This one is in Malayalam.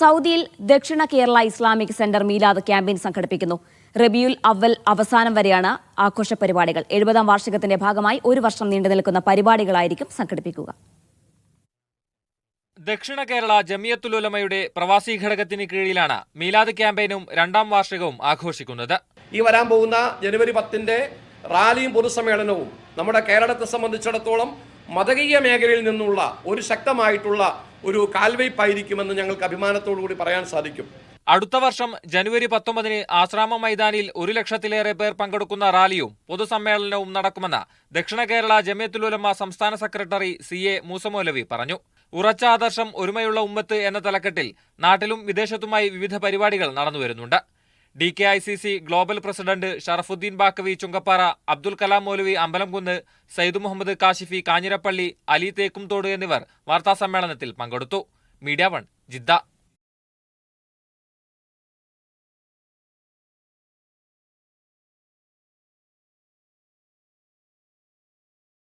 സൗദിയിൽ Dakshina Kerala Islamic centre Milad campaign സംഘടിപ്പിക്കുന്നു. റബിയുൽ അവൽ അവസാനം വരെയാണ് ആഘോഷ പരിപാടികൾ. എഴുപതാം വാർഷികത്തിന്റെ ഭാഗമായി ഒരു വർഷം നീണ്ടു നിൽക്കുന്ന പരിപാടികളായിരിക്കും സംഘടിപ്പിക്കുക. ദക്ഷിണ കേരള ജമിയത്തുലുലമയുടെ പ്രവാസി ഘടകത്തിന് കീഴിലാണ് മീലാദ് ക്യാമ്പയിനും രണ്ടാം വാർഷികവും ആഘോഷിക്കുന്നത്. ഈ വരാൻ പോകുന്ന ജനുവരി പത്തിന്റെ റാലിയും പൊതുസമ്മേളനവും നമ്മുടെ കേരളത്തെ സംബന്ധിച്ചിടത്തോളം മതകീയ മേഖലയിൽ നിന്നുള്ള ഒരു ശക്തമായിട്ടുള്ള ഒരു കാൽവയ്പായിരിക്കുമെന്ന് ഞങ്ങൾക്ക് അഭിമാനത്തോടു കൂടി പറയാൻ സാധിക്കും. അടുത്ത വർഷം ജനുവരി പത്തൊമ്പതിന് ആശ്രാമ മൈതാനിയിൽ ഒരു ലക്ഷത്തിലേറെ പേർ പങ്കെടുക്കുന്ന റാലിയും പൊതുസമ്മേളനവും നടക്കുമെന്ന് ദക്ഷിണ കേരള ജമിയത്തുലുലമ സംസ്ഥാന സെക്രട്ടറി സി എ മൂസമോലവി പറഞ്ഞു. ഉറച്ച ആദർശം ഒരുമയുള്ള ഉമ്മത്ത് എന്ന തലക്കെട്ടിൽ നാട്ടിലും വിദേശത്തുമായി വിവിധ പരിപാടികൾ നടന്നുവരുന്നുണ്ട്. D K I C C global president Sharafuddin Baqavi Chunkappara Abdul Kalam Moulavi Ambalamkunnu Sayyid Muhammad Kashifi Kanjirappally Ali Thekkumthodu എന്നിവർ വാർത്താസമ്മേളനത്തിൽ പങ്കെടുത്തു. Media one Jeddah.